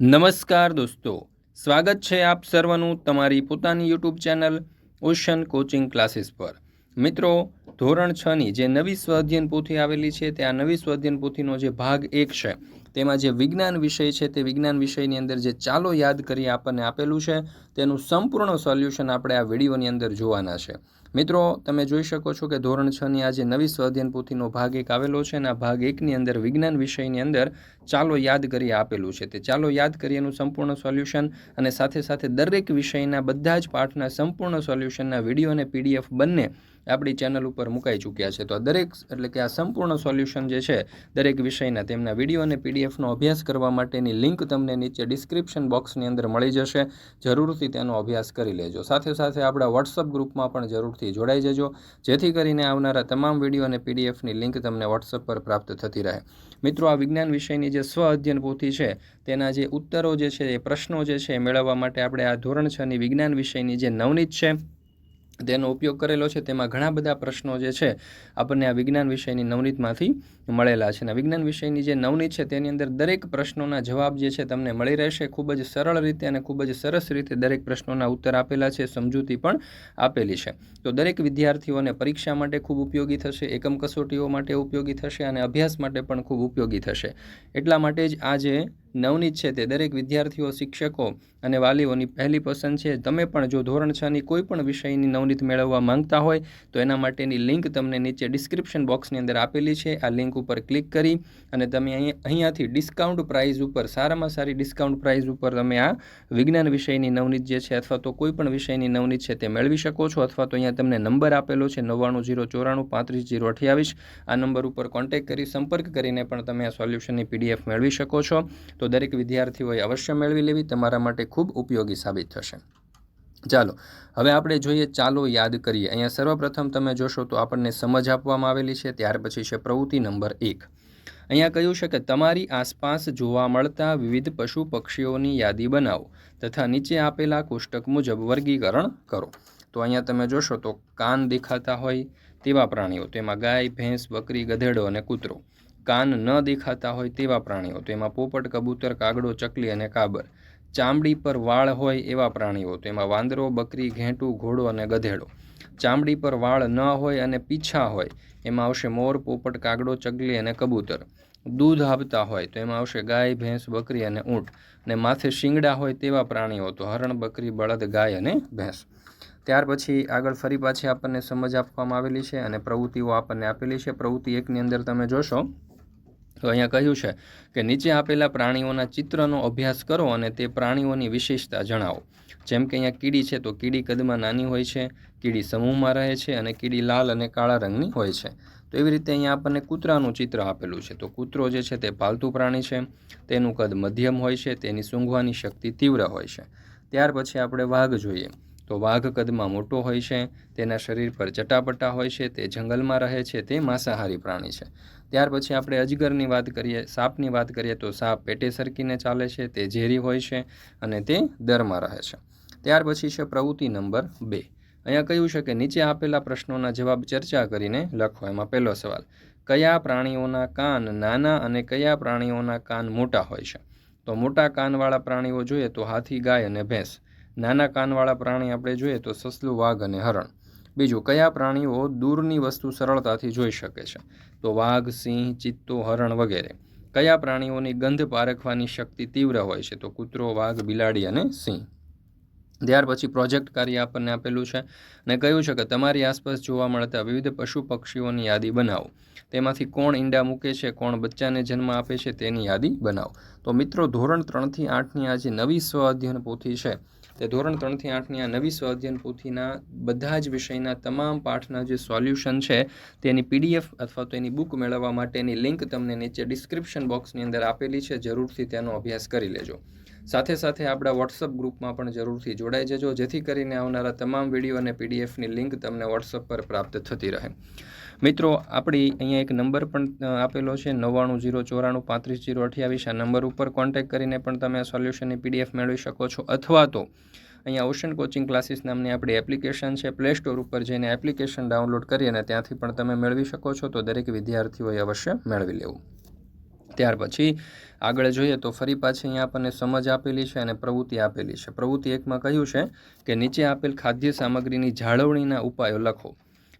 નમસ્કાર દોસ્તો, સ્વાગત છે આપ સર્વનું તમારી પોતાની YouTube channel Ocean Coaching Classes પર. મિત્રો, ધોરણ છની જે નવી સ્વઅધ્યયન પોથી આવેલી છે, તે આ નવી સ્વઅધ્યયન પોથીનો જે ભાગ એક છે, તેમાં જે વિજ્ઞાન વિષય છે, તે વિજ્ઞાન વિષયની અંદર જે ચાલો યાદ કરી આપણને આપેલું છે, તેનું સંપૂર્ણ સોલ્યુશન આપણે આ વિડીયોની અંદર જોવાના છે. મિત્રો, તમે જોઈ શકો છો કે ધોરણ છની આ જે નવી સ્વાધ્યાયન પોથીનો ભાગ એક આવેલો છે અને આ ભાગ એકની અંદર વિજ્ઞાન વિષયની અંદર ચાલો યાદ કરી આપેલું છે. તે ચાલો યાદ કરીએનું સંપૂર્ણ સોલ્યુશન અને સાથે સાથે દરેક વિષયના બધા જ પાઠના સંપૂર્ણ સોલ્યુશનના વીડિયો અને પીડીએફ બંને આપણી ચેનલ ઉપર મુકાઈ ચૂક્યા છે. તો દરેક, એટલે કે આ સંપૂર્ણ સોલ્યુશન જે છે, દરેક વિષયના તેમના વીડિયો અને પીડીએફનો અભ્યાસ કરવા માટેની લિંક તમને નીચે ડિસ્ક્રિપ્શન બોક્સની અંદર મળી જશે. જરૂરથી તેનો અભ્યાસ કરી લેજો. સાથે સાથે આપણા વોટ્સઅપ ગ્રુપમાં પણ જરૂરથી જોડાઈ જજો. જેથી કરીને આવનારા તમામ વીડિયો અને પીડીએફની લિંક તમને વોટ્સઅપ પર પ્રાપ્ત થતી રહે. મિત્રો, આ વિજ્ઞાન વિષયની જે સ્વ અધ્યયન પોથી છે, તેના જે ઉત્તરો જે છે, એ પ્રશ્નો જે છે, એ મેળવવા માટે આપણે આ ધોરણ છની વિજ્ઞાન વિષયની જે નવનીત છે તેનો ઉપયોગ કરેલો છે. તેમાં ઘણા બધા પ્રશ્નો જે છે, આપણને આ વિજ્ઞાન વિષયની નવનીતમાંથી મળેલા છે. અને વિજ્ઞાન વિષયની જે નવનીત છે, તેની અંદર દરેક પ્રશ્નોના જવાબ જે છે, તમને મળી રહેશે. ખૂબ જ સરળ રીતે અને ખૂબ જ સરસ રીતે દરેક પ્રશ્નોના ઉત્તર આપેલા છે, સમજૂતી પણ આપેલી છે. તો દરેક વિદ્યાર્થીઓને પરીક્ષા માટે ખૂબ ઉપયોગી થશે, એકમ કસોટીઓ માટે ઉપયોગી થશે અને અભ્યાસ માટે પણ ખૂબ ઉપયોગી થશે. એટલા માટે જ આ જે નવનીત છે તે. દરેક વિદ્યાર્થીઓ, શિક્ષકો અને વાલીઓની પહેલી પસંદ છે. તમે પણ જો ધોરણ છની કોઈ પણ વિષયની નવનીત મેળવવા માંગતા હોય, તો એના માટેની લિંક તમને નીચે ડિસ્ક્રિપ્શન બોક્સની અંદર આપેલી છે. આ લિંક ઉપર ક્લિક કરી અને તમે અહીં, અહીંયાથી ડિસ્કાઉન્ટ પ્રાઇઝ ઉપર, સારામાં સારી ડિસ્કાઉન્ટ પ્રાઇઝ ઉપર તમે આ વિજ્ઞાન વિષયની નવનીત જે છે અથવા તો કોઈ પણ વિષયની નવનીત છે તે મેળવી શકો છો અથવા તો અહીંયા તમને નંબર આપેલો છે નવ્વાણું જીરો ચોરાણું પાંત્રીસ જીરો અઠ્યાવીસ. આ નંબર ઉપર કોન્ટેક્ટ કરી સંપર્ક કરીને પણ તમે આ સોલ્યુશનની પીડીએફ મેળવી શકો છો. તો દરેક વિદ્યાર્થીઓએ અવશ્ય મેળવી લેવી, તમારા માટે ખૂબ ઉપયોગી સાબિત થશે. ચાલો, હવે આપણે જોઈએ ચાલો યાદ કરીએ. અહીંયા સર્વપ્રથમ તમે જોશો તો આપણને સમજ આપવામાં આવેલી છે, ત્યાર પછી છે પ્રવૃત્તિ નંબર એક. અહીંયા કહ્યું છે કે તમારી આસપાસ જોવા મળતા વિવિધ પશુ પક્ષીઓની યાદી બનાવો તથા નીચે આપેલા કોષ્ટક મુજબ વર્ગીકરણ કરો. તો અહીંયા તમે જોશો તો કાન દેખાતા હોય તેવા પ્રાણીઓ, તેમાં ગાય, ભેંસ, બકરી, ગધેડો અને કૂતરો. કાન ન દેખાતા હોય તેવા પ્રાણીઓ તો એમાં પોપટ, કબૂતર, કાગડો, ચકલી અને કાબર. ચામડી પર વાળ હોય એવા પ્રાણીઓ તો એમાં વાંદરો, બકરી, ઘેંટું, ઘોડો અને ગધેડો. ચામડી પર વાળ ન હોય અને પીછા હોય, એમાં આવશે મોર, પોપટ, કાગડો, ચકલી અને કબૂતર. દૂધ આપતા હોય તો એમાં આવશે ગાય, ભેંસ, બકરી અને ઊંટ. અને માથે શિંગડા હોય તેવા પ્રાણીઓ તો હરણ, બકરી, બળદ, ગાય અને ભેંસ. ત્યાર પછી આગળ ફરી પાછી આપણને સમજ આપવામાં આવેલી છે અને પ્રવૃત્તિઓ આપણને આપેલી છે. પ્રવૃત્તિ એકની અંદર તમે જોશો. તો અહીંયા કહ્યું છે કે નીચે આપેલા પ્રાણીઓના ચિત્રનો અભ્યાસ કરો અને તે પ્રાણીઓની વિશેષતા જણાવો. જેમ કે અહીંયા કીડી છે તો કીડી કદમાં નાની હોય છે, કીડી સમૂહમાં રહે છે અને કીડી લાલ અને કાળા રંગની હોય છે. તો એવી રીતે અહીંયા આપણને કૂતરાનું ચિત્ર આપેલું છે. તો કૂતરો જે છે તે પાલતુ પ્રાણી છે, તેનું કદ મધ્યમ હોય છે, તેની સૂંઘવાની શક્તિ તીવ્ર હોય છે. ત્યાર પછી આપણે વાઘ જોઈએ. તો વાઘ કદમાં મોટો હોય છે, તેના શરીર પર ચટાપટા હોય છે, તે જંગલમાં રહે છે, તે માંસાહારી પ્રાણી છે. ત્યાર પછી આપણે અજગરની વાત કરીએ, સાપની વાત કરીએ તો સાપ પેટે સરકીને ચાલે છે, તે ઝેરી હોય છે અને તે દરમાં રહે છે. ત્યાર પછી છે પ્રવૃત્તિ નંબર બે. અહીંયા કહ્યું છે કે નીચે આપેલા પ્રશ્નોના જવાબ ચર્ચા કરીને લખો. એમાં પહેલો સવાલ, કયા પ્રાણીઓના કાન નાના અને કયા પ્રાણીઓના કાન મોટા હોય છે? તો મોટા કાનવાળા પ્રાણીઓ જોઈએ તો હાથી, ગાય અને ભેંસ. નાના કાનવાળા પ્રાણી આપણે જોઈએ તો સસલું વાઘ અને હરણ. બીજું, કયા પ્રાણીઓ દૂરની વસ્તુ સરળતાથી જોઈ શકે છે? તો વાઘ, સિંહ, ચિત્તો, હરણ વગેરે. કયા પ્રાણીઓની ગંધ પારખવાની શક્તિ તીવ્ર હોય છે? તો કૂતરો, વાઘ, બિલાડી અને સિંહ. ત્યાર પછી પ્રોજેક્ટ કાર્ય આપણને આપેલું છે અને કહ્યું છે કે તમારી આસપાસ જોવા મળતા વિવિધ પશુ પક્ષીઓની યાદી બનાવો. તેમાંથી કોણ ઈંડા મૂકે છે, કોણ બચ્ચાને જન્મ આપે છે તેની યાદી બનાવો. તો મિત્રો, ધોરણ ત્રણથી આઠની આ જે નવી સ્વ અધ્યયન પોથી છે. તે ધોરણ ત્રણથી આઠની આ નવી સ્વાધ્યન પોથીના બધા જ વિષયના તમામ પાઠના જે સોલ્યુશન છે, તેની પીડીએફ અથવા તો એની બુક મેળવવા માટેની લિંક તમને નીચે ડિસ્ક્રિપ્શન બોક્સની અંદર આપેલી છે, જરૂરથી તેનો અભ્યાસ કરી લેજો. સાથે સાથે આપણા વોટ્સઅપ ગ્રુપમાં પણ જરૂરથી જોડાઈ જજો, જેથી કરીને આવનારા તમામ વીડિયો અને પીડીએફની લિંક તમને વોટ્સઅપ પર પ્રાપ્ત થતી રહે. મિત્રો, આપણી અહીંયા એક નંબર પણ આપેલો છે નવ્વાણું જીરો ચોરાણું પાંત્રીસ જીરો અઠ્યાવીસ. આ નંબર ઉપર કોન્ટેક્ટ કરીને પણ તમે સોલ્યુશનની પીડીએફ મેળવી શકો છો. અથવા તો, અહીંયા ઓશન કોચિંગ ક્લાસીસ નામની આપણી એપ્લિકેશન છે પ્લે સ્ટોર ઉપર જઈને એપ્લિકેશન ડાઉનલોડ કરી અને ત્યાંથી પણ તમે મેળવી શકો છો. તો દરેક વિદ્યાર્થીઓએ અવશ્ય મેળવી લેવું. ત્યાર પછી, આગળ જોઈએ તો ફરી પાછી અહીંયા આપણને સમજ આપેલી છે અને પ્રવૃત્તિ આપેલી છે. પ્રવૃત્તિ એકમાં કહ્યું છે કે નીચે આપેલ ખાદ્ય સામગ્રીની જાળવણીના ઉપાયો લખો.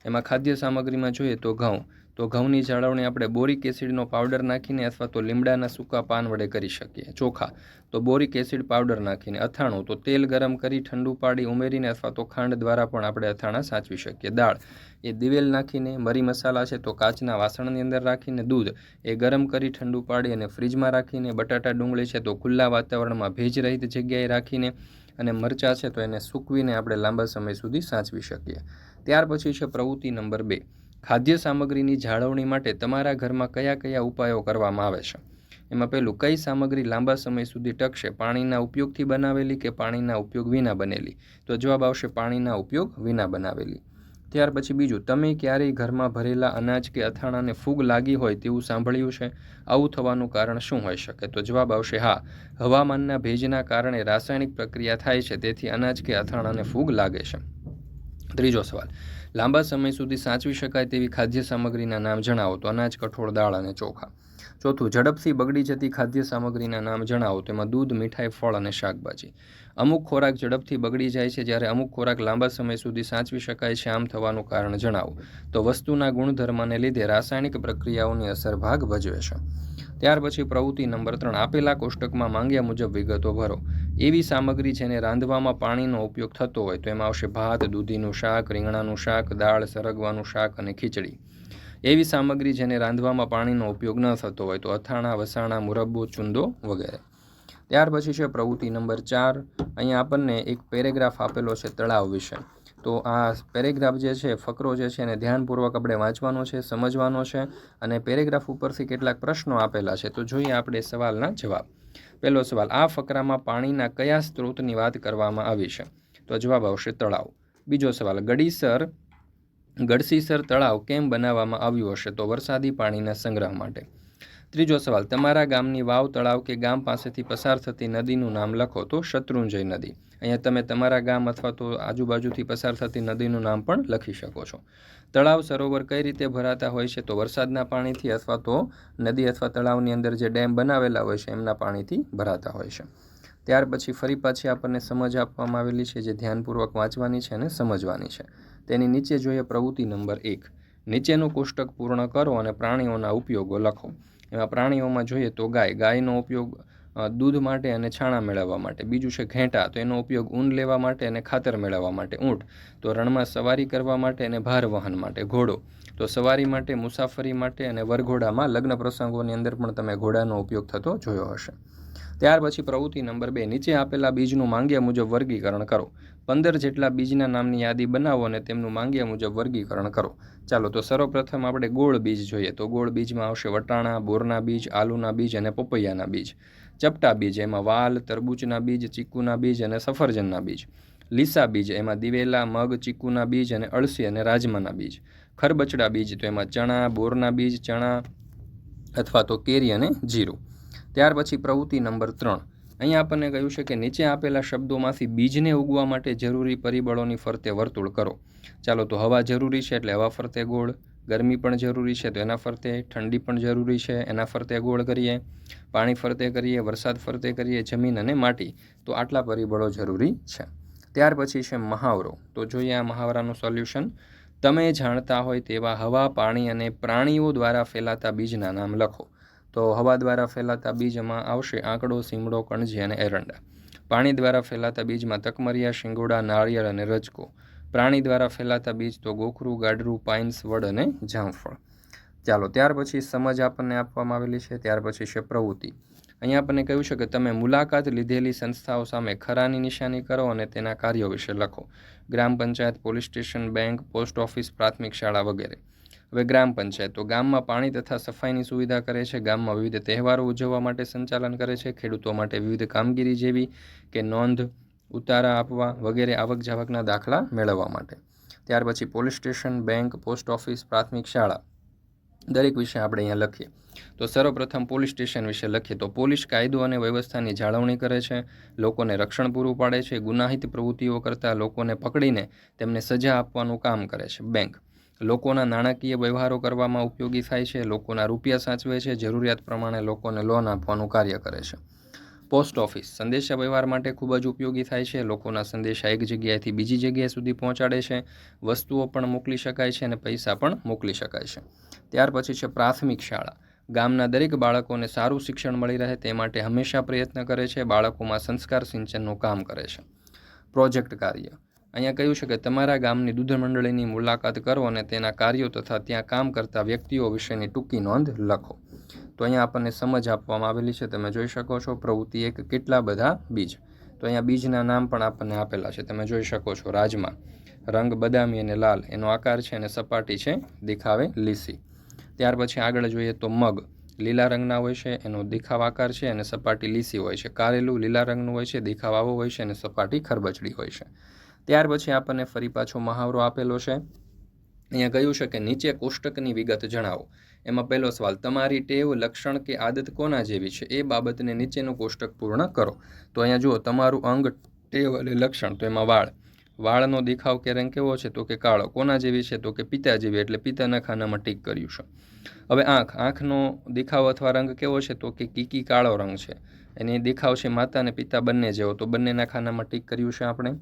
એમાં ખાદ્ય સામગ્રીમાં જોઈએ તો ઘઉં. તો ઘઉંની જાળવણી આપણે બોરિક એસિડનો પાવડર નાખીને અથવા તો લીમડાના સૂકા પાન વડે કરી શકીએ. ચોખા. તો બોરિક એસિડ પાવડર નાખીને અથાણું, તો તેલ ગરમ કરી ઠંડુ પાડી ઉમેરીને અથવા તો ખાંડ દ્વારા પણ આપણે અથાણા સાચવી શકીએ. દાળ. એ દિવેલ નાખીને મરી મસાલા છે તો કાચના વાસણની અંદર રાખીને દૂધ. એ ગરમ કરી ઠંડુ પાડી અને ફ્રીજમાં રાખીને બટાટા ડુંગળી છે તો ખુલ્લા વાતાવરણમાં ભેજ રહિત જગ્યાએ રાખીને અને મરચાં છે તો એને સૂકવીને આપણે લાંબા સમય સુધી સાચવી શકીએ. ત્યાર પછી છે પ્રવૃત્તિ નંબર બે. ખાદ્ય સામગ્રીની જાળવણી માટે તમારા ઘરમાં કયા કયા ઉપાયો કરવામાં આવે છે? એમાં પહેલું, કઈ સામગ્રી લાંબા સમય સુધી ટકશે? પાણીના ઉપયોગથી બનાવેલી કે પાણીના ઉપયોગ વિના બનેલી? તો જવાબ આવશે પાણીના ઉપયોગ વિના બનાવેલી. ત્યાર પછી બીજું, તમે ક્યારેય ઘરમાં ભરેલા અનાજ કે અથાણાને ફૂગ લાગી હોય તેવું સાંભળ્યું છે? આવું થવાનું કારણ શું હોઈ શકે? તો જવાબ આવશે, હા, હવામાનના ભેજના કારણે રાસાયણિક પ્રક્રિયા થાય છે, તેથી અનાજ કે અથાણાને ફૂગ લાગે છે. ત્રીજો સવાલ, લાંબા સમય સુધી સાચવી શકાય તેવી ખાદ્ય સામગ્રીના નામ જણાવો. તો અનાજ, કઠોળ, દાળ અને ચોખા. ચોથું, ઝડપથી બગડી જતી ખાદ્ય સામગ્રીના નામ જણાવો. તેમાં દૂધ, મીઠાઈ, ફળ અને શાકભાજી. અમુક ખોરાક ઝડપથી બગડી જાય છે જ્યારે અમુક ખોરાક લાંબા સમય સુધી સાચવી શકાય છે આમ થવાનું કારણ જણાવો. તો વસ્તુના ગુણધર્મને લીધે રાસાયણિક પ્રક્રિયાઓની અસર ભાગ ભજવે છે. ત્યાર પછી પ્રવૃત્તિ નંબર ત્રણ, આપેલા કોષ્ટકમાં માંગ્યા મુજબ વિગતો ભરો. એવી સામગ્રી જેને રાંધવામાં પાણીનો ઉપયોગ થતો હોય તો એમાં આવશે ભાત, દૂધીનું શાક, રીંગણાનું શાક, દાળ, સરગવાનું શાક અને ખીચડી. એવી સામગ્રી જેને રાંધવામાં પાણીનો ઉપયોગ ન થતો હોય તો અથાણા, વસાણા, મુરબ્બો, ચૂંદો વગેરે. ત્યાર પછી છે પ્રવૃત્તિ નંબર ચાર. અહીંયા આપણને એક પેરેગ્રાફ આપેલો છે તળાવ વિશે. તો આ પેરેગ્રાફ જે છે, ફકરો જે છે એને ધ્યાનપૂર્વક આપણે વાંચવાનો છે, સમજવાનો છે અને પેરેગ્રાફ ઉપરથી કેટલાક પ્રશ્નો આપેલા છે. તો જોઈએ આપણે સવાલના જવાબ. પહેલો સવાલ, આ ફકરામાં પાણીના કયા સ્ત્રોતની વાત કરવામાં આવી છે? તો જવાબ આવશે તળાવ. બીજો સવાલ ગડીસર ગડસીસર તળાવ કેમ બનાવવામાં આવ્યું હશે તો વરસાદી પાણીના સંગ્રહ માટે? ત્રીજો સવાલ, તમારા ગામની વાવ, તળાવ કે ગામ પાસેથી પસાર થતી નદીનું નામ લખો તો શત્રુંજય નદી. અહીંયા તમે તમારા ગામ અથવા તો આજુબાજુથી પસાર થતી નદીનું નામ પણ લખી શકો છો. તળાવ સરોવર કઈ રીતે ભરાતા હોય છે તો વરસાદના પાણીથી અથવા તો નદી અથવા તળાવની અંદર જે ડેમ બનાવેલા હોય છે એમના પાણીથી ભરાતા હોય છે. ત્યાર પછી ફરી પાછી આપણને સમજ આપવામાં આવેલી છે જે ધ્યાનપૂર્વક વાંચવાની છે અને સમજવાની છે. તેની નીચે જોઈએ પ્રવૃત્તિ નંબર એક. નીચેનું કોષ્ટક પૂર્ણ કરો અને પ્રાણીઓના ઉપયોગો લખો. એમાં પ્રાણીઓમાં જોઈએ તો ગાય. ગાયનો ઉપયોગ દૂધ માટે અને છાણા મેળવવા માટે. બીજું છે ઘેંટા. તો એનો ઉપયોગ ઊન લેવા માટે અને ખાતર મેળવવા માટે. ઊંટ. તો રણમાં સવારી કરવા માટે અને ભાર વહન માટે. ઘોડો. તો સવારી માટે, મુસાફરી માટે અને વરઘોડામાં લગ્ન પ્રસંગોની અંદર પણ તમે ઘોડાનો ઉપયોગ થતો જોયો હશે. ત્યાર પછી પ્રવૃત્તિ નંબર બે. નીચે આપેલા બીજનું માંગ્યા મુજબ વર્ગીકરણ કરો. પંદર જેટલા બીજના નામની યાદી બનાવો અને તેમનું માંગ્યા મુજબ વર્ગીકરણ કરો. ચાલો, તો સર્વપ્રથમ આપણે ગોળ બીજ જોઈએ. તો ગોળ બીજમાં આવશે વટાણા, બોરના બીજ, આલુના બીજ અને પપૈયાના બીજ. ચપટા બીજ, એમાં વાલ, તરબૂચના બીજ, ચીકુના બીજ અને સફરજનના બીજ. લીસા બીજ, એમાં દિવેલા, મગ, ચીકુના બીજ અને અળસી અને રાજમાના બીજ. ખરબચડા બીજ, તો એમાં ચણા, બોરના બીજ, ચણા અથવા તો કેરી અને જીરું. ત્યાર પછી પ્રવૃત્તિ નંબર ત્રણ. અહીંયા આપણને કહ્યું છે કે નીચે આપેલા શબ્દોમાંથી બીજને ઉગવા માટે જરૂરી પરિબળોની ફરતે વર્તુળ કરો. ચાલો તો હવા જરૂરી છે એટલે હવા ફરતે ગોળ, ગરમી પણ જરૂરી છે તો એના ફરતે, ઠંડી પણ જરૂરી છે એના ફરતે ગોળ કરીએ, પાણી ફરતે કરીએ, વરસાદ ફરતે કરીએ, જમીન અને માટી. તો આટલા પરિબળો જરૂરી છે. ત્યાર પછી છે મહાવરો. તો જોઈએ આ મહાવરાનું સોલ્યુશન. તમે જાણતા હોય તેવા હવા, પાણી અને પ્રાણીઓ દ્વારા ફેલાતા બીજના નામ લખો. તો હવા દ્વારા ફેલાતા બીજમાં આવશે આંકડો, સીમડો, કણજી અને એરંડા. પાણી દ્વારા ફેલાતા બીજમાં તકમરિયા, શિંગોડા નાળિયેર અને રજકો. પ્રાણી દ્વારા ફેલાતા બીજ તો ગોખરું ગાડરું પાઇન્સ, વડ અને જામફળ. ચાલો, ત્યાર પછી સમજ આપણને આપવામાં આવેલી છે. ત્યાર પછી છે પ્રવૃત્તિ. અહીંયા આપણને કહ્યું છે કે તમે મુલાકાત લીધેલી સંસ્થાઓ સામે ખરાની નિશાની કરો અને તેના કાર્યો વિશે લખો. ગ્રામ panchayat, police station, bank, post office, પ્રાથમિક શાળા વગેરે. હવે ગ્રામ પંચાયત તો ગામમાં પાણી તથા સફાઈની સુવિધા કરે છે. ગામમાં વિવિધ તહેવારો ઉજવવા માટે સંચાલન કરે છે. ખેડૂતો માટે વિવિધ કામગીરી જેવી કે નોંધ, ઉતારા આપવા વગેરે આવક જાવકના દાખલા મેળવવા માટે. ત્યાર પછી police station, bank, post office, પ્રાથમિક શાળા દરેક વિશે આપણે અહીંયા લખીએ. તો સર્વપ્રથમ પોલીસ સ્ટેશન વિશે લખીએ તો પોલીસ કાયદો અને વ્યવસ્થાની જાળવણી કરે છે. લોકોને રક્ષણ પૂરું પાડે છે. ગુનાહિત પ્રવૃત્તિઓ કરતા લોકોને પકડીને તેમને સજા આપવાનું કામ કરે છે. બેંક લોકોના નાણાકીય વ્યવહારો કરવામાં ઉપયોગી થાય છે, લોકોના રૂપિયા સાચવે છે, જરૂરિયાત પ્રમાણે લોકોને લોન આપવાનું કાર્ય કરે છે. પોસ્ટ ઓફિસ સંદેશા વ્યવહાર માટે ખૂબ જ ઉપયોગી થાય છે, લોકોના સંદેશા એક જગ્યાએથી બીજી જગ્યાએ સુધી પહોંચાડે છે, વસ્તુઓ પણ મોકલી શકાય છે અને પૈસા પણ મોકલી શકાય છે. ત્યાર પછી છે પ્રાથમિક શાળા. ગામના દરેક બાળકોને સારું શિક્ષણ મળી રહે તે માટે હંમેશા પ્રયત્ન કરે છે, બાળકોમાં સંસ્કાર સિંચનનું કામ કરે છે. પ્રોજેક્ટ કાર્ય. અહીંયા કહ્યું છે કે તમારા ગામની દૂધ મંડળીની મુલાકાત કરો અને તેના કાર્યો તથા ત્યાં કામ કરતા વ્યક્તિઓ વિશેની ટૂંકી નોંધ લખો. તો અહીંયા આપણને સમજ આપવામાં આવેલી છે, તમે જોઈ શકો છો પ્રવૃત્તિ એક, કેટલા બધા બીજ. તો અહીંયા બીજના નામ પણ આપણને આપેલા છે, તમે જોઈ શકો છો રાજમા. રંગ બદામી અને લાલ, એનો આકાર છે અને સપાટી છે દેખાવે લીસી. ત્યાર પછી આગળ જોઈએ તો મગ. લીલા રંગના હોય છે, એનો દેખાવ આકાર છે અને સપાટી લીસી હોય છે. કારેલું લીલા રંગનું હોય છે, દેખાવ આવો હોય છે અને સપાટી ખરબચડી હોય છે. ત્યાર પછી આપણને ફરી પાછો મહાવરો આપેલો છે. અહીંયા કહ્યું છે કે નીચે કોષ્ટકની વિગત જણાવો. એમાં પહેલો સવાલ, તમારી ટેવ, લક્ષણ કે આદત કોના જેવી છે? એ બાબતને નીચેનું કોષ્ટક પૂર્ણ કરો. તો અહીંયા જુઓ, તમારું અંગ, ટેવ અને લક્ષણ, તો એમાં વાળ. વાળનો દેખાવ કે રંગ કેવો છે? તો કે કાળો. કોના જેવી છે? તો કે પિતા જેવી. એટલે પિતાના ખાનામાં ટીક કર્યું છે. હવે આંખ. આંખનો દેખાવ અથવા રંગ કેવો છે? તો કે કીકી કાળો રંગ છે. એની દેખાવ છે માતા અને પિતા બંને જેવો. તો બંનેના ખાનામાં ટીક કર્યું છે આપણે.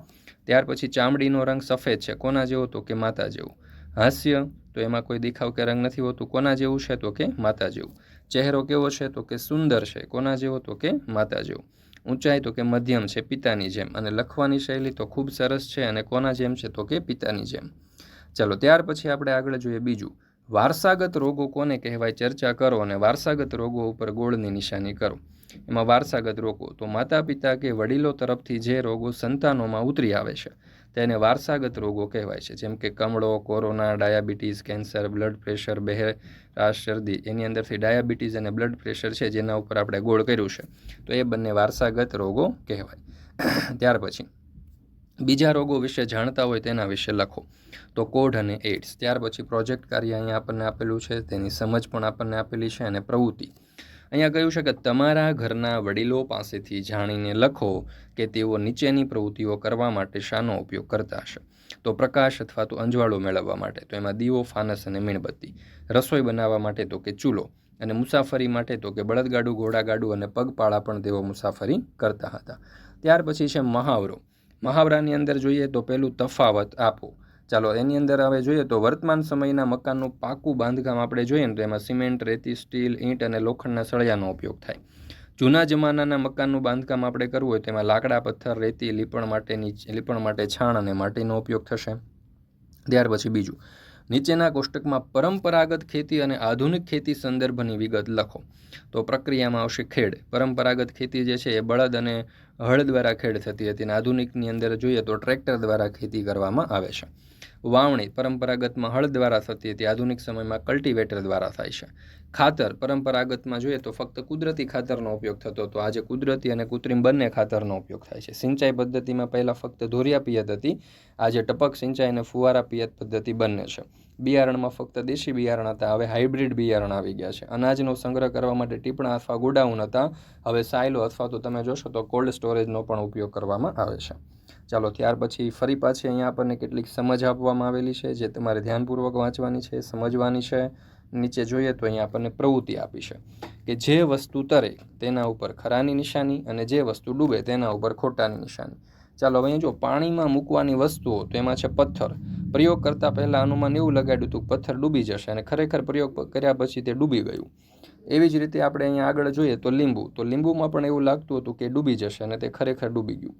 ત્યાર પછી ચામડીનો રંગ સફેદ છે. કોના જેવો? તો કે માતા જેવું. હાસ્ય. તો એમાં કોઈ દેખાવ કે રંગ નથી હોતું. કોના જેવું છે? તો કે માતા જેવું. ચહેરો કેવો છે? તો કે સુંદર છે. કોના જેવો? તો કે માતા જેવું. ઊંચાઈ તો કે મધ્યમ છે, પિતાની જેમ. અને લખવાની શૈલી તો ખૂબ સરસ છે અને કોના જેમ છે તો કે પિતાની જેમ. ચલો, ત્યાર પછી આપણે આગળ જોઈએ બીજું. વારસાગત રોગો કોને કહેવાય? ચર્ચા કરો અને વારસાગત રોગો ઉપર ગોળની નિશાની કરો. એમાં વારસાગત રોગો તો માતા પિતા કે વડીલો તરફથી જે રોગો સંતાનોમાં ઉતરી આવે છે. તેને વારસાગત રોગો કહેવાય છે. જેમ કે કમળો, corona, diabetes, cancer, blood pressure, બહેરાશ, શરદી એની અંદરથી ડાયાબિટીસ અને બ્લડ પ્રેશર છે જેના ઉપર આપણે ગોળ કર્યું છે. તો એ બંને વારસાગત રોગો કહેવાય. ત્યાર પછી બીજા રોગો વિશે જાણતા હોય તેના વિશે લખો. તો કોઢ અને એડ્સ ત્યાર પછી પ્રોજેક્ટ કાર્ય અહીંયા આપણને આપેલું છે. તેની સમજ પણ આપણને આપેલી છે અને પ્રવૃત્તિ. અહીંયા કહ્યું છે કે તમારા ઘરના વડીલો પાસેથી જાણીને લખો કે તેઓ નીચેની પ્રવૃત્તિઓ કરવા માટે શાનો ઉપયોગ કરતા હશે. તો પ્રકાશ અથવા તો અંજવાળો મેળવવા માટે, તો એમાં દીવો, ફાનસ અને મીણબત્તી. રસોઈ બનાવવા માટે તો કે ચૂલો, અને મુસાફરી માટે તો કે બળદગાડું, ઘોડાગાડું અને પગપાળા પણ તેઓ મુસાફરી કરતા હતા. ત્યાર પછી છે મહાવરો. મહાવરાની અંદર જોઈએ તો પહેલું તફાવત આપો. ચાલો, એની અંદર હવે જોઈએ તો વર્તમાન સમયના મકાનનું પાકું બાંધકામ આપણે જોઈએ ને તો એમાં સિમેન્ટ, રેતી, સ્ટીલ, ઈંટ અને લોખંડના સળિયાનો ઉપયોગ થાય. જૂના જમાનાના મકાનનું બાંધકામ આપણે કરવું હોય તેમાં લાકડા, પથ્થર, રેતી, લીપણ માટેની લીપણ માટે છાણ અને માટીનો ઉપયોગ થશે. ત્યાર પછી બીજું, નીચેના કોષ્ટકમાં પરંપરાગત ખેતી અને આધુનિક ખેતી સંદર્ભની વિગત લખો. તો પ્રક્રિયામાં આવશે ખેડ. પરંપરાગત ખેતી જે છે એ બળદ અને હળ દ્વારા ખેડ થતી હતી અને આધુનિકની અંદર જોઈએ તો ટ્રેક્ટર દ્વારા ખેતી કરવામાં આવે છે. વાવણી પરંપરાગતમાં હળ દ્વારા થતી હતી, આધુનિક સમયમાં કલ્ટિવેટર દ્વારા થાય છે. ખાતર પરંપરાગતમાં જોઈએ તો ફક્ત કુદરતી ખાતરનો ઉપયોગ થતો હતો. આજે કુદરતી અને કૃત્રિમ બંને ખાતરનો ઉપયોગ થાય છે. સિંચાઈ પદ્ધતિમાં પહેલાં ફક્ત ધોરિયા પિયત હતી, આજે ટપક સિંચાઈ અને ફુવારા પિયત પદ્ધતિ બંને છે. બિયારણમાં ફક્ત દેશી બિયારણ હતા, હવે હાઇબ્રિડ બિયારણ આવી ગયા છે. અનાજનો સંગ્રહ કરવા માટે ટીપણા અથવા ગોડાઉન હતા, હવે સાયલો અથવા તો તમે જોશો તો કોલ્ડ સ્ટોરેજનો પણ ઉપયોગ કરવામાં આવે છે. ચાલો, ત્યાર પછી ફરી પાછી અહીંયા આપણને કેટલીક સમજ આપવામાં આવેલી છે, જે તમારે ધ્યાનપૂર્વક વાંચવાની છે, સમજવાની છે. નીચે જોઈએ તો અહીંયા આપણને પ્રવૃત્તિ આપી છે કે જે વસ્તુ તરે તેના ઉપર ખરાની નિશાની અને જે વસ્તુ ડૂબે તેના ઉપર ખોટાની નિશાની. ચાલો, હવે જો પાણીમાં મૂકવાની વસ્તુઓ, તો એમાં છે પથ્થર. પ્રયોગ કરતાં પહેલાં અનુમાન એવું લગાડ્યું હતું પથ્થર ડૂબી જશે અને ખરેખર પ્રયોગ કર્યા પછી તે ડૂબી ગયું. એવી જ રીતે આપણે અહીંયા આગળ જોઈએ તો લીંબુ. તો લીંબુમાં પણ એવું લાગતું હતું કે ડૂબી જશે અને તે ખરેખર ડૂબી ગયું.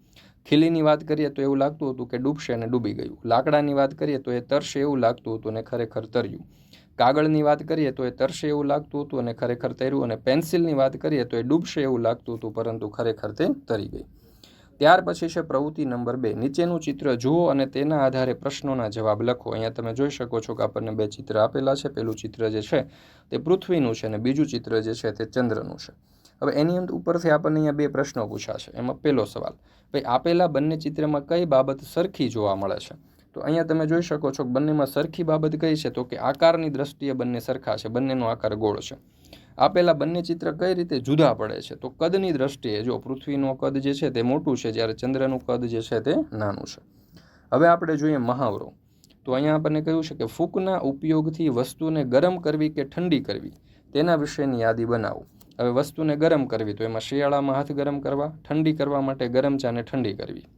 ખીલીની વાત કરીએ તો એવું લાગતું હતું કે ડૂબશે અને ડૂબી ગયું. લાકડાની વાત કરીએ તો એ તરશે એવું લાગતું હતું અને ખરેખર તર્યું. કાગળની વાત કરીએ તો એ તરશે એવું લાગતું હતું અને ખરેખર તર્યું અને પેન્સિલની વાત કરીએ તો એ ડૂબશે એવું લાગતું હતું પરંતુ ખરેખર તે તરી ગઈ. ત્યાર પછી છે પ્રવૃત્તિ નંબર બે. નીચેનું ચિત્ર જુઓ અને તેના આધારે પ્રશ્નોના જવાબ લખો. અહીંયા તમે જોઈ શકો છો કે આપણને બે ચિત્ર આપેલા છે. પેલું ચિત્ર જે છે તે પૃથ્વીનું છે અને બીજું ચિત્ર જે છે તે ચંદ્રનું છે. હવે એની ઉપરથી આપણને અહીંયા બે પ્રશ્નો પૂછાશે. એમાં પહેલો સવાલ, ભાઈ આપેલા બંને ચિત્રમાં કઈ બાબત સરખી જોવા મળે છે? તો અહીંયા તમે જોઈ શકો છો કે બંનેમાં સરખી બાબત કઈ છે? તો કે આકારની દ્રષ્ટિએ બંને સરખા છે. બંનેનો આકાર ગોળ છે. આપેલા બંને ચિત્ર કઈ રીતે જુદા પડે છે? તો કદની દ્રષ્ટિએ જો પૃથ્વીનું કદ જે છે તે મોટું છે, જ્યારે ચંદ્રનું કદ જે છે તે નાનું છે. હવે આપણે જોઈએ મહાવરો. તો અહીંયા આપણને કહ્યું છે કે ફૂંકના ઉપયોગથી વસ્તુને ગરમ કરવી કે ઠંડી કરવી? તેના વિશેની યાદી બનાવો. હવે વસ્તુને ગરમ કરવી, તો એમાં શિયાળામાં હાથ ગરમ કરવા, ઠંડી કરવા માટે ગરમ ચાને ઠંડી કરવી.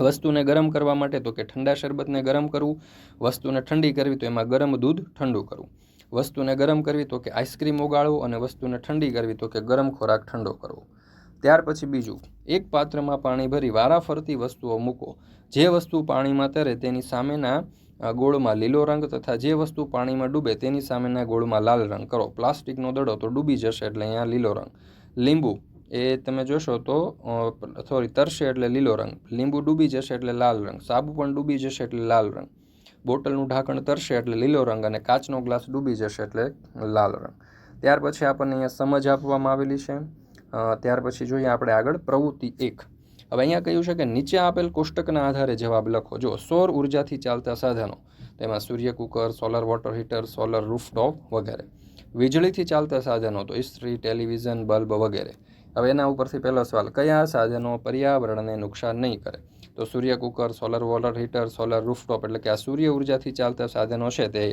વસ્તુને ગરમ કરવા માટે તો કે ઠંડા શરબતને ગરમ કરવું, વસ્તુને ઠંડી કરવી, તો એમાં ગરમ દૂધ ઠંડુ કરવું. વસ્તુને ગરમ કરવી તો કે આઈસ્ક્રીમ ઓગાળવું અને વસ્તુને ઠંડી કરવી તો કે ગરમ ખોરાક ઠંડો કરવો. ત્યાર પછી બીજું, એક પાત્રમાં પાણી ભરી વારાફરતી વસ્તુઓ મૂકો. જે વસ્તુ પાણીમાં તરે તેની સામેના ગોળમાં લીલો રંગ તથા જે વસ્તુ પાણીમાં ડૂબે તેની સામેના ગોળમાં લાલ રંગ કરો. પ્લાસ્ટિકનો દડો તો ડૂબી જશે એટલે અહીંયા લીલો રંગ. લીંબુ, એ તમે જોશો તો સોરી, તરશે એટલે લીલો રંગ. લીંબુ ડૂબી જશે એટલે લાલ રંગ. સાબુ પણ ડૂબી જશે એટલે લાલ રંગ. બોટલનું ઢાંકણ તરશે એટલે લીલો રંગ અને કાચનો ગ્લાસ ડૂબી જશે એટલે લાલ રંગ. ત્યાર પછી આપણને અહીંયા સમજ આપવામાં આવેલી છે. ત્યાર પછી જોઈએ આપણે આગળ પ્રવૃત્તિ એક. હવે અહીંયા કહ્યું છે કે નીચે આપેલ કોષ્ટકના આધારે જવાબ લખો. જો સૌર ઉર્જાથી ચાલતા સાધનો, તેમાં સૂર્ય cooker, solar water heater, solar rooftop વગેરે. વીજળીથી ચાલતા સાધનો, તો ઇસ્ત્રી, ટેલિવિઝન, બલ્બ વગેરે. હવે એના ઉપરથી પહેલો સવાલ, કયા સાધનો પર્યાવરણને નુકસાન નહીં કરે? તો સૂર્ય cooker solar water heater solar rooftop એટલે કે આ સૂર્ય ઉર્જાથી ચાલતા સાધનો છે તે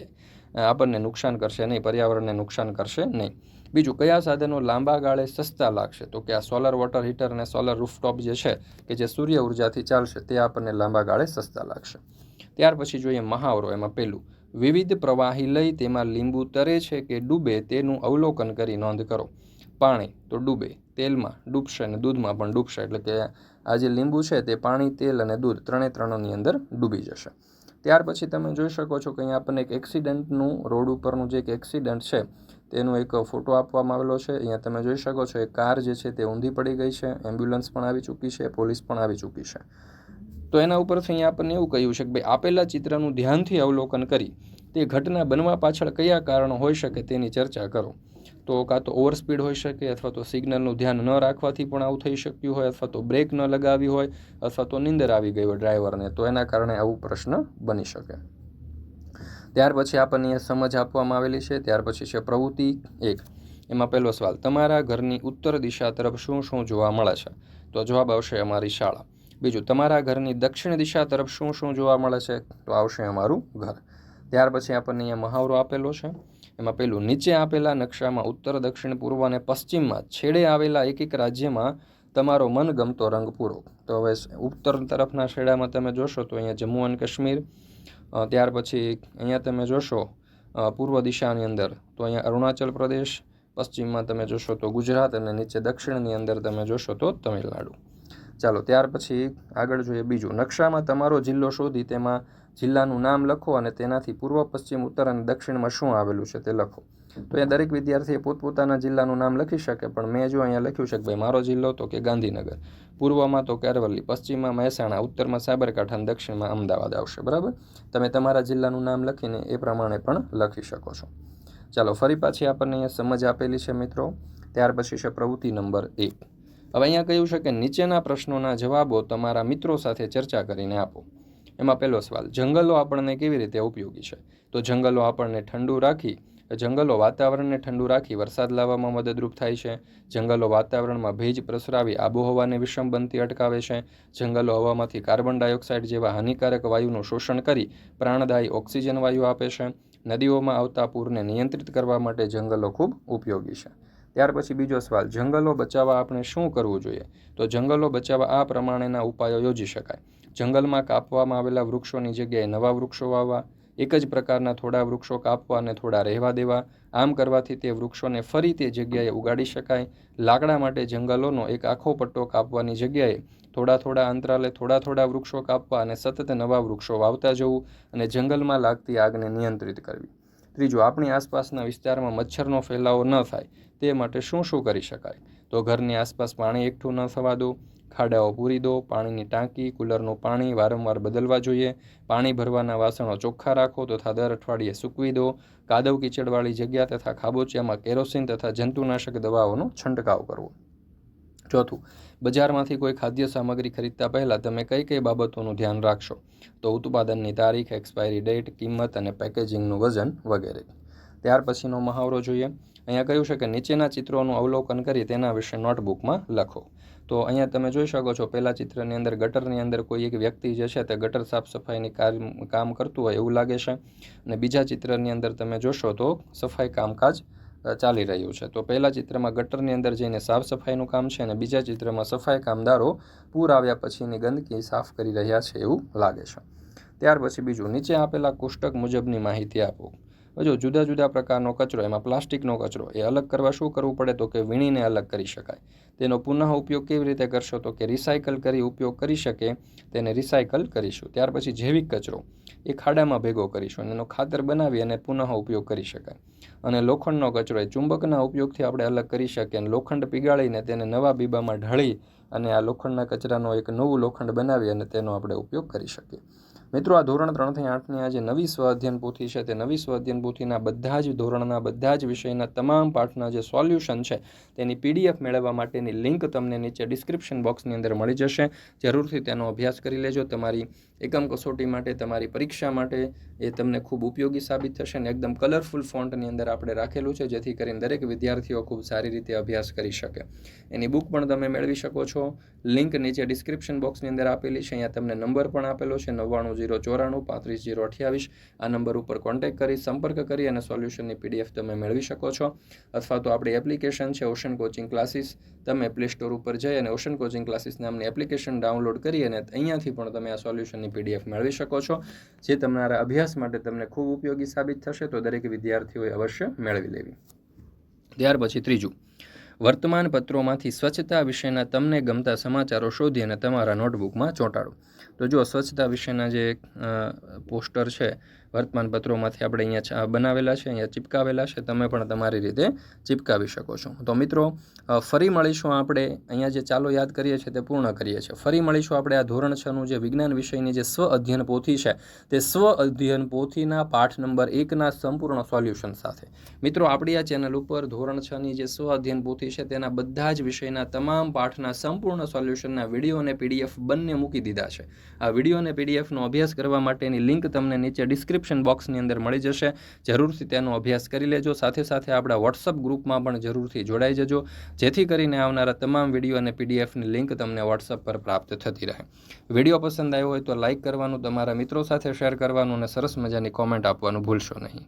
આપણને નુકસાન કરશે નહીં, પર્યાવરણને નુકસાન કરશે નહીં. બીજું, કયા સાધનો લાંબા ગાળે સસ્તા લાગશે? તો કે આ સોલર વોટર હીટર અને સોલર રૂફટોપ જે છે, કે જે સૂર્ય ઉર્જાથી ચાલશે, તે આપણને લાંબા ગાળે સસ્તા લાગશે. ત્યાર પછી જોઈએ મહાવરો, એમાં પહેલું, વિવિધ પ્રવાહી લઈ તેમાં લીંબુ તરે છે કે ડૂબે તેનું અવલોકન કરી નોંધ કરો. પાણી તો ડૂબે, તેલમાં ડૂબશે અને દૂધમાં પણ ડૂબશે, એટલે કે આ જે લીંબુ છે તે પાણી, તેલ અને દૂધ ત્રણે ત્રણની અંદર ડૂબી જશે. ત્યાર પછી તમે જોઈ શકો છો કે અહીંયા આપણને એક એક્સિડન્ટનું, રોડ ઉપરનું જે એક એક્સિડન્ટ છે, તેનો એક ફોટો આપવામાં આવેલો છે. અહીંયા તમે જોઈ શકો છો એ કાર જે છે તે ઊંધી પડી ગઈ છે, એમ્બ્યુલન્સ પણ આવી ચૂકી છે, પોલીસ પણ આવી ચૂકી છે. તો એના ઉપરથી અહીંયા આપણને એવું કહ્યું છે કે ભાઈ, આપેલા ચિત્રનું ધ્યાનથી અવલોકન કરી, તે ઘટના બનવા પાછળ કયા કારણો હોઈ શકે તેની ચર્ચા કરો. તો કાં તો ઓવર સ્પીડ હોઈ શકે અથવા તો સિગ્નલનું ધ્યાન ન રાખવાથી પણ આવું થઈ શક્યું હોય અથવા તો બ્રેક ન લગાવી હોય અથવા તો નીંદર આવી ગઈ હોય ડ્રાઈવરને, તો એના કારણે આવું પ્રશ્ન બની શકે. ત્યાર પછી આપણને એ સમજ આપવામાં આવેલી છે. ત્યાર પછી છે પ્રવૃત્તિ એક. એમાં પહેલો સવાલ, તમારા ઘરની ઉત્તર દિશા તરફ શું શું જોવા મળે છે? તો જવાબ આવશે અમારી શાળા. બીજું, તમારા ઘરની દક્ષિણ દિશા તરફ શું શું જોવા મળે છે? તો આવશે અમારું ઘર. ત્યાર પછી આપણને અહીંયા મહાવરો આપેલો છે. એમાં પેલું નીચે આપેલા નકશામાં ઉત્તર, દક્ષિણ, પૂર્વ અને પશ્ચિમમાં છેડે આવેલા એક એક રાજ્યમાં તમારો મનગમતો રંગ પૂરો. તો હવે ઉત્તર તરફના છેડામાં તમે જોશો તો અહીંયા જમ્મુ અને કાશ્મીર ત્યાર પછી અહીંયા તમે જોશો પૂર્વ દિશાની અંદર તો અહીંયા અરુણાચલ પ્રદેશ, પશ્ચિમમાં તમે જોશો તો ગુજરાત અને નીચે દક્ષિણની અંદર તમે જોશો તો તમિલનાડુ. ચાલો, ત્યાર પછી આગળ જોઈએ બીજું. નકશામાં તમારો જિલ્લો શોધી તેમાં જિલ્લાનું નામ લખો અને તેનાથી પૂર્વ, પશ્ચિમ, ઉત્તર અને દક્ષિણમાં શું આવેલું છે તે લખો. તો અહીંયા દરેક વિદ્યાર્થીએ પોતપોતાના જિલ્લાનું નામ લખી શકે, પણ મેં જો અહીંયા લખ્યું છે કે ભાઈ મારો જિલ્લો તો કે ગાંધીનગર. પૂર્વમાં તો કે અરવલ્લી પશ્ચિમમાં મહેસાણા, ઉત્તરમાં સાબરકાંઠા અને દક્ષિણમાં અમદાવાદ આવશે, બરાબર? તમે તમારા જિલ્લાનું નામ લખીને એ પ્રમાણે પણ લખી શકો છો. ચાલો, ફરી પાછી આપણને અહીંયા સમજ આપેલી છે મિત્રો. ત્યાર પછી છે પ્રવૃત્તિ નંબર એક. હવે અહીંયા કહ્યું છે કે નીચેના પ્રશ્નોના જવાબો તમારા મિત્રો સાથે ચર્ચા કરીને આપો. એમાં પહેલો સવાલ, જંગલો આપણને કેવી રીતે ઉપયોગી છે? તો જંગલો આપણને ઠંડુ રાખી, જંગલો વાતાવરણને ઠંડુ રાખી વરસાદ લાવવામાં મદદરૂપ થાય છે. જંગલો વાતાવરણમાં ભેજ પ્રસરાવી આબોહવાને વિષમ બનતી અટકાવે છે. જંગલો હવામાંથી કાર્બન ડાયોક્સાઇડ જેવા હાનિકારક વાયુનું શોષણ કરી પ્રાણદાયી ઓક્સિજન વાયુ આપે છે. નદીઓમાં આવતા પૂરને નિયંત્રિત કરવા માટે જંગલો ખૂબ ઉપયોગી છે. ત્યાર પછી બીજો સવાલ, જંગલો બચાવવા આપણે શું કરવું જોઈએ? તો જંગલો બચાવવા આ પ્રમાણેના ઉપાયો યોજી શકાય. જંગલમાં કાપવામાં આવેલા વૃક્ષોની જગ્યાએ નવા વૃક્ષો વાવવા, એક જ પ્રકારના થોડા વૃક્ષો કાપવા અને થોડા રહેવા દેવા. આમ કરવાથી તે વૃક્ષોને ફરી તે જગ્યાએ ઉગાડી શકાય. લાકડા માટે જંગલોનો એક આખો પટ્ટો કાપવાની જગ્યાએ થોડા થોડા અંતરાલે થોડા થોડા વૃક્ષો કાપવા અને સતત નવા વૃક્ષો વાવતા જવું અને જંગલમાં લાગતી આગને નિયંત્રિત કરવી. ત્રીજું, આપણી આસપાસના વિસ્તારમાં મચ્છરનો ફેલાવો ન થાય. તે માટે શું શું કરી શકાય? તો ઘરની આસપાસ પાણી એકઠું ન થવા દો. ખાડાઓ પૂરી દો, પાણીની ટાંકી, કુલરનું પાણી વારંવાર બદલવા જોઈએ. પાણી ભરવાના વાસણો ચોખ્ખા રાખો તથા દર અઠવાડિયે સૂકવી દો. કાદવ કીચડવાળી જગ્યા તથા ખાબોચિયામાં કેરોસીન તથા જંતુનાશક દવાઓનો છંટકાવ કરવો. ચોથું, બજારમાંથી કોઈ ખાદ્ય સામગ્રી ખરીદતા પહેલાં તમે કઈ કઈ બાબતોનું ધ્યાન રાખશો? તો ઉત્પાદનની તારીખ એક્સપાયરી ડેટ કિંમત અને પેકેજિંગનું વજન વગેરે. ત્યાર પછીનો મહાવરો જોઈએ. અહીંયા કહ્યું છે કે નીચેના ચિત્રોનું અવલોકન કરી તેના વિશે નોટબુકમાં લખો. તો અહીંયા તમે જોઈ શકો છો પહેલા ચિત્રની અંદર, ગટરની અંદર કોઈ એક વ્યક્તિ જે છે તે ગટર સાફ સફાઈની કામ કરતું હોય એવું લાગે છે. અને બીજા ચિત્રની અંદર તમે જોશો તો સફાઈ કામકાજ ચાલી રહ્યું છે. તો પહેલા ચિત્રમાં ગટરની અંદર જઈને સાફ સફાઈનું કામ છે અને બીજા ચિત્રમાં સફાઈ કામદારો પૂર આવ્યા પછીની ગંદકી સાફ કરી રહ્યા છે એવું લાગે છે. ત્યાર પછી બીજું નીચે આપેલા કોષ્ટક મુજબની માહિતી આપો. જો જુદા જુદા પ્રકારનો કચરો, એમાં પ્લાસ્ટિકનો કચરો, એ અલગ કરવા શું કરવું પડે તો કે વીણીને અલગ કરી શકાય. તેનો પુનઃ ઉપયોગ કેવી રીતે કરશો તો કે રિસાયકલ કરી ઉપયોગ કરી શકે, તેને રિસાયકલ કરીશું. ત્યાર પછી જૈવિક કચરો, એ ખાડામાં ભેગો કરીશું અને એનો ખાતર બનાવી અને પુનઃ ઉપયોગ કરી શકાય. અને લોખંડનો કચરો, એ ચુંબકના ઉપયોગથી આપણે અલગ કરી શકીએ અને લોખંડ પીગાળીને તેને નવા બીબામાં ઢળી અને આ લોખંડના કચરાનો એક નવું લોખંડ બનાવી અને તેનો આપણે ઉપયોગ કરી શકીએ. મિત્રો, આ ધોરણ ત્રણથી આઠની આ જે નવી સ્વ અધ્યયન પોથી છે. તે નવી સ્વાધ્યન પોથીના બધા જ ધોરણના, બધા જ વિષયના તમામ પાઠના જે સોલ્યુશન છે, તેની પીડીએફ મેળવવા માટેની લિંક તમને નીચે ડિસ્ક્રિપ્શન બોક્સની અંદર મળી જશે. જરૂરથી તેનો અભ્યાસ કરી લેજો. તમારી એકમ કસોટી માટે, તમારી પરીક્ષા માટે એ તમને ખૂબ ઉપયોગી સાબિત થશે અને એકદમ કલરફુલ ફોન્ટની અંદર આપણે રાખેલું છે, જેથી કરીને દરેક વિદ્યાર્થીઓ ખૂબ સારી રીતે અભ્યાસ કરી શકે. એની બુક પણ તમે મેળવી શકો છો. લિંક નીચે ડિસ્ક્રિપ્શન બોક્સની અંદર આપેલી છે. અહીંયા તમને નંબર પણ આપેલો છે, નવ્વાણું જીરો ચોરાણું, પાંત્રીસ જીરો અઠ્યાવીસ. આ નંબર ઉપર કોન્ટેક્ટ કરી, સંપર્ક કરી અને સોલ્યુશનની પીડીએફ તમે મેળવી શકો છો. અથવા તો આપણી એપ્લિકેશન છે ઓશન કોચિંગ ક્લાસીસ તમે પ્લે સ્ટોર ઉપર જઈ અને ઓશન કોચિંગ ક્લાસીસ નામની એપ્લિકેશન ડાઉનલોડ કરી અને અહીંયાથી પણ તમે આ સોલ્યુશનની પીડીએફ મેળવી શકો છો, જે તમારા અભ્યાસ માટે તમને ખૂબ ઉપયોગી સાબિત થશે, તો દરેક વિદ્યાર્થીઓએ અવશ્ય મેળવી લેવી. ત્યાર પછી ત્રીજું, વર્તમાન પત્રોમાંથી સ્વચ્છતા વિશેના તમને ગમતા સમાચારો શોધી અને તમારા નોટબુકમાં ચોંટાડો. તો જો સ્વચ્છતા વિશેના જે પોસ્ટર છે વર્તમાન પત્રોમાંથી આપણે અહીંયા બનાવેલા છે, અહીંયા ચિપકાવેલા છે, તમે પણ તમારી રીતે ચિપકાવી શકો છો. તો મિત્રો ફરી મળીશું આપણે અહીંયા જે ચાલો યાદ કરીએ છીએ તે પૂર્ણ કરીએ છીએ. ફરી મળીશું આપણે આ ધોરણ છનું જે વિજ્ઞાન વિષયની જે સ્વ અધ્યયન પોથી છે, તે સ્વ અધ્યયન પોથીના પાઠ નંબર એકના સંપૂર્ણ સોલ્યુશન સાથે. મિત્રો, આપણી આ ચેનલ ઉપર ધોરણ છની જે સ્વ અધ્યયન પોથી છે, તેના બધા જ વિષયના તમામ પાઠના સંપૂર્ણ સોલ્યુશનના વીડિયો અને પીડીએફ બંને મૂકી દીધા છે. આ વીડિયો અને પીડીએફનો અભ્યાસ કરવા માટેની લિંક તમને નીચે ડિસ્ક્રિપ્શન બોક્સની અંદર મળી જશે. જરૂરથી તેનો અભ્યાસ કરી લેજો. સાથે સાથે આપણા વોટ્સઅપ ગ્રુપમાં પણ જરૂરથી જોડાઈ જજો. જેથી કરીને આવનારા તમામ વીડિયો અને પીડીએફની લિંક તમને વોટ્સઅપ પર પ્રાપ્ત થતી રહે. વીડિયો પસંદ આવ્યો હોય તો લાઇક કરવાનું, તમારા મિત્રો સાથે શેર કરવાનું અને સરસ મજાની કોમેન્ટ આપવાનું ભૂલશો નહીં.